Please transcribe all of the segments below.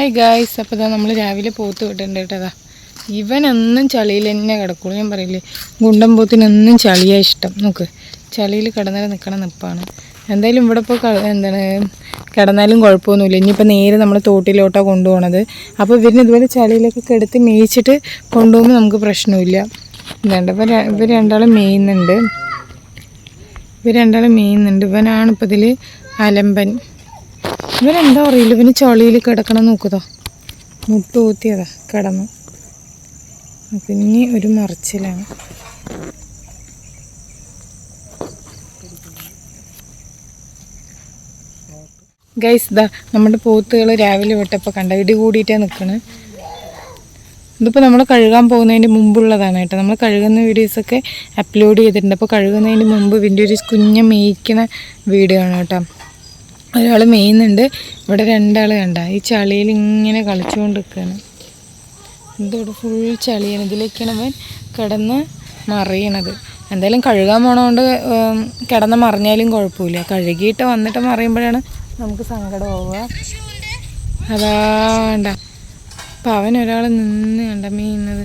Hi guys അപ്പോൾ ഇതാ നമ്മൾ രാവിലെ പോത്ത് വിട്ടിട്ടുണ്ട് കേട്ടോ ഇവനൊന്നും ചളിയിൽ തന്നെ കിടക്കുള്ളൂ. ഞാൻ പറയില്ലേ ഗുണ്ടൻ പോത്തിനൊന്നും ചളിയാണ് ഇഷ്ടം. നോക്ക് ചളിയിൽ കിടന്നാൽ നിൽക്കണ നിപ്പാണ്. എന്തായാലും ഇവിടെ ഇപ്പോൾ എന്താണ് കിടന്നാലും കുഴപ്പമൊന്നുമില്ല. ഇനിയിപ്പോൾ നേരെ നമ്മൾ തോട്ടിലോട്ടാണ് കൊണ്ടുപോകണത് അപ്പോൾ ഇവരിന് ഇതുപോലെ ചളിയിലൊക്കെ കിടത്തി മേയിച്ചിട്ട് കൊണ്ടുപോകുമ്പോൾ നമുക്ക് പ്രശ്നമില്ല. എന്താണ്ട് ഇവർ ഇവർ രണ്ടാളും മേയുന്നുണ്ട്. ഇവർ രണ്ടാളും മേയുന്നുണ്ട്. ഇവനാണ് ഇപ്പോൾ ഇതിൽ അലമ്പൻ. ഇവനെന്താ അറിയില്ല. ഇവന് ചളിയിൽ കിടക്കണം നോക്കുതോ. മുട്ട് കൂത്തിയതാ കിടന്നു. പിന്നെ ഒരു മറിച്ചിലാണ്. ഗൈസ് ഇതാ നമ്മുടെ പോത്തുകൾ രാവിലെ വിട്ടപ്പോൾ കണ്ട ഇടി കൂടിയിട്ടാണ് നിൽക്കണ് ഇതിപ്പോൾ നമ്മൾ കഴുകാൻ പോകുന്നതിന് മുമ്പുള്ളതാണ് കേട്ടോ. നമ്മൾ കഴുകുന്ന വീഡിയോസൊക്കെ അപ്ലോഡ് ചെയ്തിട്ടുണ്ട്. അപ്പോൾ കഴുകുന്നതിന് മുമ്പ് ഇതിന്റെ ഒരു കുഞ്ഞ് മേയ്ക്കുന്ന വീഡിയോ ആണ് കേട്ടോ. ഒരാൾ മെയ്യുന്നുണ്ട്. ഇവിടെ രണ്ടാൾ കണ്ട. ഈ ചളിയിൽ ഇങ്ങനെ കളിച്ചുകൊണ്ട് നിൽക്കുകയാണ് ഇതോടെ ഫുൾ ചളിയാണ്. ഇതിലേക്കാണ് അവൻ കിടന്ന് മറിയണത്. എന്തായാലും കഴുകാൻ പോണതുകൊണ്ട് കിടന്ന് മറിഞ്ഞാലും കുഴപ്പമില്ല. കഴുകിയിട്ട് വന്നിട്ട് മറിയുമ്പോഴാണ് നമുക്ക് സങ്കടം അതാ അതാണ്ട അപ്പം അവൻ ഒരാൾ നിന്ന് കണ്ട മീന്നത്.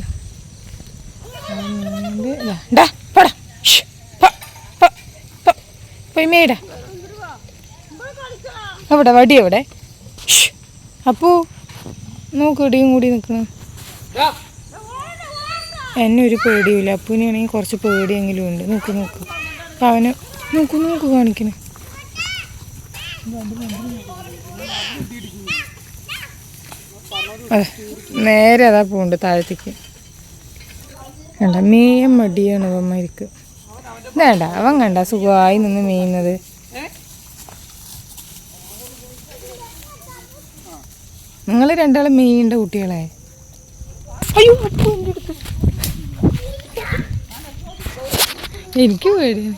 പോയി മേടാ അവിടെ വടി എവിടെ? അപ്പോ നോക്ക് ഇടിയും കൂടി നിൽക്കണ എന്നെ ഒരു പേടിയില്ല അപ്പൂനാണെങ്കിൽ കുറച്ച് പേടിയെങ്കിലും ഉണ്ട്. നോക്ക് നോക്ക്. അവന് നോക്ക് നോക്ക് കാണിക്കണേ. അതെ നേരെ അതാ പോണ്ട് താഴത്തേക്ക്. വേണ്ട മീൻ മടിയാണ് അവന്മാർക്ക് വേണ്ട അവൻ കണ്ട സുഖമായി നിന്ന് മീയുന്നത്. നിങ്ങൾ രണ്ടാളും മെയ്യേണ്ട കുട്ടികളെ. അയ്യോ അപ്പു എന്റെ അടുത്ത്. എനിക്ക് പേടിയാണ്.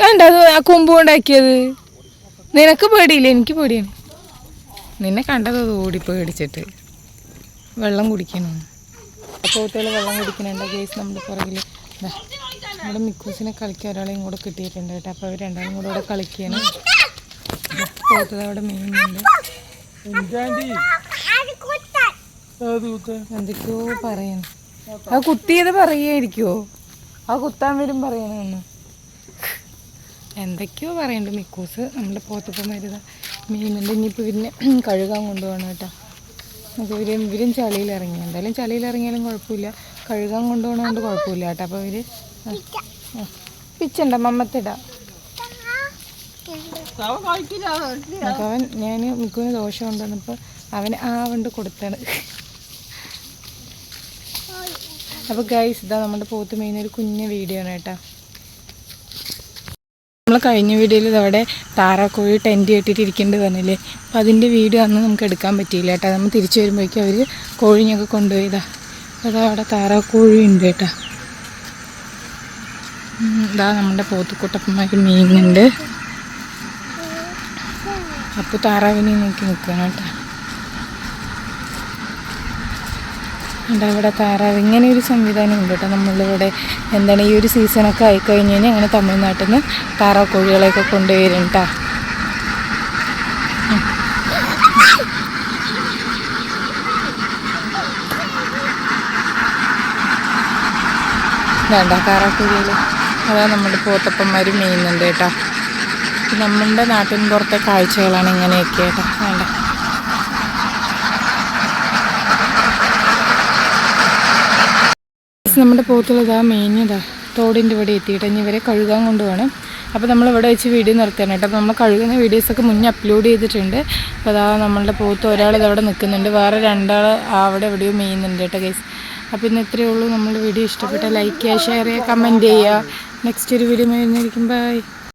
കണ്ട അത് ആ കൊമ്പ് കൊണ്ടാക്കിയത്? നിനക്ക് പേടിയില്ല? എനിക്ക് പേടിയാണ്. നിന്നെ കണ്ടത് അത് ഓടി പേടിച്ചിട്ട്. വെള്ളം കുടിക്കണം. പോത്തുകൾ വെള്ളം കുടിക്കണുണ്ട്. കേസ് നമ്മുടെ പുറകിൽ നമ്മുടെ മിക്കൂസിനെ കളിക്കാൻ ഒരാളെയും കൂടെ കിട്ടിയിട്ടുണ്ട് കേട്ടോ. അപ്പോൾ അവർ രണ്ടാളും കൂടെ ഇവിടെ കളിക്കുകയാണ്. പോത്തത് അവിടെ മീനുണ്ട് എന്തൊക്കെയോ പറയുന്നു ആ കുത്തിയത് പറയായിരിക്കുമോ ആ കുത്താൻ വരും പറയണമെന്ന് എന്തൊക്കെയോ പറയുന്നുണ്ട് മിക്കൂസ് നമ്മുടെ പോത്തപ്പം വരുന്ന മീനുണ്ട് ഇനിയിപ്പോൾ ഇവരിനെ കഴുകാൻ കൊണ്ടുപോകണം കേട്ടോ. അപ്പോൾ ഇവർ ഇവരും ചളിയിൽ ഇറങ്ങി. എന്തായാലും ചളിയിൽ ഇറങ്ങിയാലും കുഴപ്പമില്ല. കഴുകാൻ കൊണ്ടുപോകണതുകൊണ്ട് കുഴപ്പമില്ല കേട്ടോ. അപ്പോൾ ഇവർ പിച്ചണ്ട മമ്മത്തിടാം. അവൻ ഞാൻ മിക്കുവിന് ദോഷം ഉണ്ടെന്നപ്പോൾ അവന് ആ കൊണ്ട് കൊടുത്താണ്. അപ്പോൾ ഗൈസ് ഇതാ നമ്മുടെ പോത്ത് മെയിൻ ഒരു കുഞ്ഞു വീഡിയോ ആണ് കേട്ടോ. നമ്മൾ കഴിഞ്ഞ വീഡിയോയിൽ ഇതവിടെ താറാക്കോഴി ടെന്റ് കെട്ടിയിട്ട് ഇരിക്കേണ്ടത് പറഞ്ഞില്ലേ? അപ്പം അതിന്റെ വീഡിയോ അന്ന് നമുക്ക് എടുക്കാൻ പറ്റിയില്ല കേട്ടോ. നമ്മൾ തിരിച്ചു വരുമ്പോഴേക്കും അവർ കോഴിഞ്ഞൊക്കെ കൊണ്ടുപോയതാ അപ്പോൾ അതാ അവിടെ താറാക്കോഴി ഉണ്ട് കേട്ടോ. ഇതാ നമ്മുടെ പോത്തുക്കൂട്ടപ്പന്മാർ മീനുണ്ട് അപ്പോൾ താറാവിനെ നോക്കി നിൽക്കണം കേട്ടോ. ഉണ്ട് അവിടെ താറാവ് ഇങ്ങനെ ഒരു സംവിധാനം ഉണ്ട് കേട്ടോ. നമ്മളിവിടെ എന്താണ് ഈ ഒരു സീസണൊക്കെ ആയിക്കഴിഞ്ഞ് കഴിഞ്ഞാൽ അങ്ങനെ തമിഴ്നാട്ടിൽ നിന്ന് താറാവ് കോഴികളെയൊക്കെ കൊണ്ടുവരും കേട്ടോ. വേണ്ട താറാക്കോഴികൾ അതാ നമ്മുടെ പോത്തപ്പന്മാർ മെയ്യുന്നുണ്ട് കേട്ടോ. നമ്മളുടെ നാട്ടിൻ പുറത്തെ കാഴ്ചകളാണ് ഇങ്ങനെയൊക്കെ വേണ്ട. നമ്മുടെ പോത്തുള്ളതാ മേഞ്ഞതാ തോടിന്റെ ഇവിടെ എത്തിയിട്ട് ഇനി ഇവരെ കഴുകാൻ കൊണ്ടുപോകണം. അപ്പോൾ നമ്മൾ ഇവിടെ വെച്ച് വീഡിയോ നിർത്തണം കേട്ടോ. അപ്പോൾ നമ്മൾ കഴുകുന്ന വീഡിയോസൊക്കെ മുന്നേ അപ്ലോഡ് ചെയ്തിട്ടുണ്ട്. അപ്പോൾ അതാ നമ്മളുടെ പോത്ത് ഒരാൾ ഇതവിടെ നിൽക്കുന്നുണ്ട്. വേറെ രണ്ടാൾ അവിടെ എവിടെയോ മേയുന്നുണ്ട് കേട്ടോ ഗൈസ് അപ്പോൾ ഇന്ന് ഇത്രയേ ഉള്ളൂ. നമ്മുടെ വീഡിയോ ഇഷ്ടപ്പെട്ട ലൈക്ക് ചെയ്യുക ഷെയർ ചെയ്യുക കമന്റ് ചെയ്യുക. നെക്സ്റ്റ് ഒരു വീഡിയോ മേയുന്നിരിക്കും ബൈ